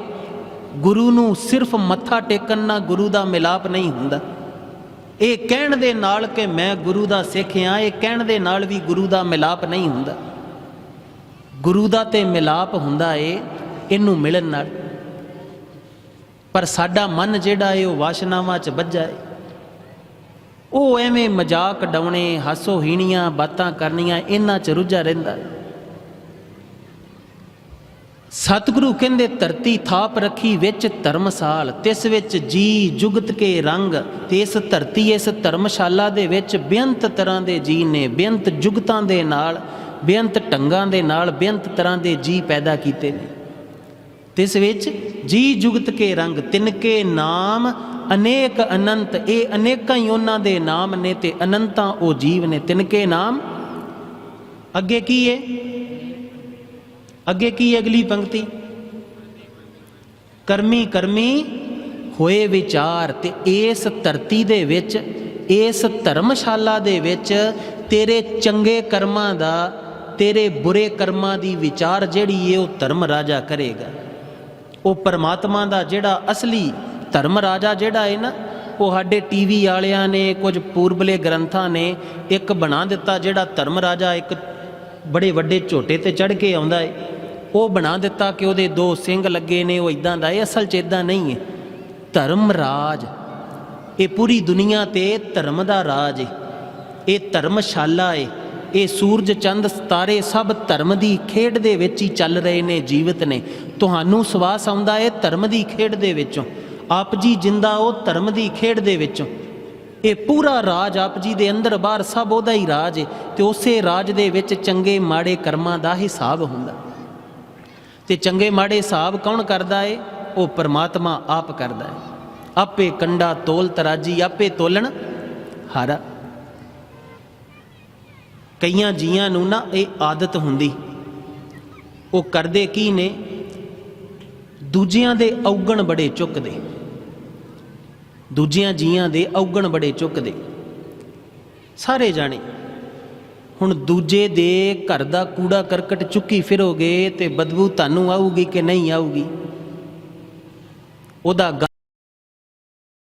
ਗੁਰੂ ਨੂੰ ਸਿਰਫ ਮੱਥਾ ਟੇਕਣ ਨਾਲ ਗੁਰੂ ਦਾ ਮਿਲਾਪ ਨਹੀਂ ਹੁੰਦਾ। ਇਹ ਕਹਿਣ ਦੇ ਨਾਲ ਕਿ ਮੈਂ ਗੁਰੂ ਦਾ ਸਿੱਖ ਹਾਂ, ਇਹ ਕਹਿਣ ਦੇ ਨਾਲ ਵੀ ਗੁਰੂ ਦਾ ਮਿਲਾਪ ਨਹੀਂ ਹੁੰਦਾ। ਗੁਰੂ ਦਾ ਤੇ ਮਿਲਾਪ ਹੁੰਦਾ ਏ, ਇਹਨੂੰ ਮਿਲਣ ਨਾਲ। ਪਰ ਸਾਡਾ ਮਨ ਜਿਹੜਾ ਏ, ਉਹ ਵਾਸ਼ਨਾਵਾਂ 'ਚ ਵੱਜਾ ਏ। ਉਹ ਐਵੇਂ ਮਜ਼ਾਕ ਡਾਉਣੇ ਹਾਸੋ ਹੀਣੀਆਂ ਬਾਤਾਂ ਕਰਨੀਆਂ, ਇਹਨਾਂ 'ਚ ਰੁੱਝਾ ਰਹਿੰਦਾ ਸਤਿਗੁਰੂ ਕਹਿੰਦੇ, ਧਰਤੀ ਥਾਪ ਰੱਖੀ ਵਿੱਚ ਧਰਮਸਾਲ, ਤਿਸ ਵਿੱਚ ਜੀ ਜੁਗਤ ਕੇ ਰੰਗ ਤੇ ਇਸ ਧਰਤੀ ਇਸ ਧਰਮਸ਼ਾਲਾ ਦੇ ਵਿੱਚ ਬੇਅੰਤ ਤਰ੍ਹਾਂ ਦੇ ਜੀ ਨੇ, ਬੇਅੰਤ ਜੁਗਤਾਂ ਦੇ ਨਾਲ, ਬੇਅੰਤ ਢੰਗਾਂ ਦੇ ਨਾਲ, ਬੇਅੰਤ ਤਰ੍ਹਾਂ ਦੇ ਜੀ ਪੈਦਾ ਕੀਤੇ ਨੇ। ਤਿਸ ਵਿੱਚ ਜੀ ਜੁਗਤ ਕੇ ਰੰਗ ਤਿਨਕੇ ਨਾਮ, ਅਨੇਕ ਅਨੰਤ, ਇਹ ਅਨੇਕਾਂ ਹੀ ਉਹਨਾਂ ਦੇ ਨਾਮ ਨੇ ਤੇ ਅਨੰਤਾਂ ਉਹ ਜੀਵ ਨੇ। ਤਿਨਕੇ ਨਾਮ, ਅੱਗੇ ਕੀ ਹੈ ਅੱਗੇ ਕੀ ਹੈ ਅਗਲੀ ਪੰਕਤੀ? ਕਰਮੀ ਕਰਮੀ ਹੋਏ ਵਿਚਾਰ ਤੇ ਇਸ ਧਰਤੀ ਦੇ ਵਿੱਚ ਇਸ ਧਰਮਸ਼ਾਲਾ ਦੇ ਵਿੱਚ ਤੇਰੇ ਚੰਗੇ ਕਰਮਾਂ ਦਾ, ਤੇਰੇ ਬੁਰੇ ਕਰਮਾਂ ਦੀ ਵਿਚਾਰ ਜਿਹੜੀ ਏ ਉਹ ਧਰਮ ਰਾਜਾ ਕਰੇਗਾ। ਉਹ ਪਰਮਾਤਮਾ ਦਾ ਜਿਹੜਾ ਅਸਲੀ ਧਰਮ ਰਾਜਾ ਜਿਹੜਾ ਹੈ ਨਾ, ਉਹ ਸਾਡੇ ਟੀਵੀ ਵਾਲਿਆਂ ਨੇ, ਕੁਝ ਪੂਰਬਲੇ ਗ੍ਰੰਥਾਂ ਨੇ ਇੱਕ ਬਣਾ ਦਿੱਤਾ ਜਿਹੜਾ ਧਰਮ ਰਾਜਾ ਇੱਕ ਬੜੇ ਵੱਡੇ ਝੋਟੇ ਤੇ ਚੜ ਕੇ ਆਉਂਦਾ ਏ। ਉਹ ਬਣਾ ਦਿੱਤਾ ਕਿ ਉਹਦੇ ਦੋ ਸਿੰਘ ਲੱਗੇ ਨੇ, ਉਹ ਇਦਾਂ ਦਾ ਏ, ਅਸਲ 'ਚ ਇਦਾਂ ਨਹੀਂ ਹੈ ਧਰਮ ਰਾਜ, ਇਹ ਪੂਰੀ ਦੁਨੀਆ ਤੇ ਧਰਮ ਦਾ ਰਾਜ ਏ। ਇਹ ਧਰਮਸ਼ਾਲਾ ਏ। ਇਹ ਸੂਰਜ ਚੰਦ ਸਿਤਾਰੇ ਸਭ ਧਰਮ ਦੀ ਖੇਡ ਦੇ ਵਿੱਚ ਹੀ ਚੱਲ ਰਹੇ ਨੇ, ਜੀਵਤ ਨੇ। ਤੁਹਾਨੂੰ ਸਵਾਸ ਆਉਂਦਾ ਏ ਧਰਮ ਦੀ ਖੇਡ ਦੇ ਵਿੱਚੋਂ। ਆਪ ਜੀ ਜਿੰਦਾ ਉਹ ਧਰਮ ਦੀ ਖੇਡ ਦੇ ਵਿੱਚੋਂ। ਇਹ ਪੂਰਾ ਰਾਜ ਆਪ ਜੀ ਦੇ ਅੰਦਰ ਬਾਹਰ ਸਭ ਉਹਦਾ ਹੀ ਰਾਜ ਏ ਤੇ ਉਸੇ ਰਾਜ ਦੇ ਵਿੱਚ ਚੰਗੇ ਮਾੜੇ ਕਰਮਾਂ ਦਾ ਹਿਸਾਬ ਹੁੰਦਾ। ਤੇ ਚੰਗੇ ਮਾੜੇ ਹਿਸਾਬ ਕੌਣ ਕਰਦਾ ਏ? ਉਹ ਪਰਮਾਤਮਾ ਆਪ ਕਰਦਾ ਹੈ ਆਪੇ ਕੰਡਾ ਤੋਲ ਤਰਾਜੀ, ਆਪੇ ਤੋਲਣ ਹਾਰਾ ਕਈਆਂ ਜੀਆਂ ਨੂੰ ਨਾ ਇਹ ਆਦਤ ਹੁੰਦੀ। ਉਹ ਕਰਦੇ ਕੀ ਨੇ? ਦੂਜਿਆਂ ਦੇ ਔਗਣ ਬੜੇ ਚੁੱਕਦੇ। ਦੂਜਿਆਂ ਜੀਆਂ ਦੇ ਔਗਣ ਬੜੇ ਚੁੱਕਦੇ। ਸਾਰੇ ਜਾਣੇ, ਹੁਣ ਦੂਜੇ ਦੇ ਘਰ ਦਾ ਕੂੜਾ ਕਰਕਟ ਚੁੱਕੀ ਫਿਰੋਗੇ ਤੇ ਬਦਬੂ ਤੁਹਾਨੂੰ ਆਊਗੀ ਕਿ ਨਹੀਂ ਆਊਗੀ? ਉਹਦਾ